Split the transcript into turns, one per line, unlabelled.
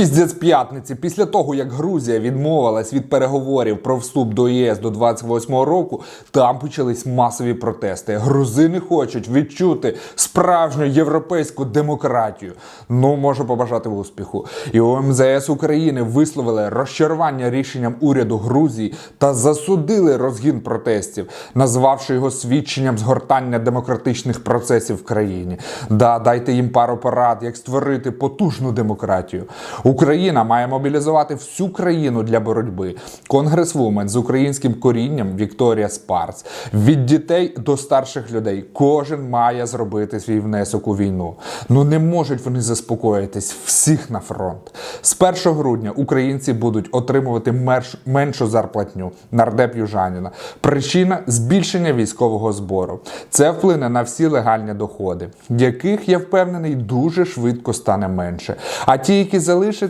Піздець п'ятниці, після того як Грузія відмовилась від переговорів про вступ до ЄС до 28-го року, там почались масові протести. Грузини хочуть відчути справжню європейську демократію. Ну, можу побажати успіху. І у МЗС України висловили розчарування рішенням уряду Грузії та засудили розгін протестів, назвавши його свідченням згортання демократичних процесів в країні. Да, дайте їм пару порад, як створити потужну демократію. Україна має мобілізувати всю країну для боротьби. Конгресвумен з українським корінням Вікторія Спарц. Від дітей до старших людей кожен має зробити свій внесок у війну. Ну не можуть вони заспокоїтись всіх на фронт. З 1 грудня українці будуть отримувати меншу зарплатню. Нардеп Южаніна. Причина збільшення військового збору. Це вплине на всі легальні доходи, яких я впевнений дуже швидко стане менше. А ті, які залишаться,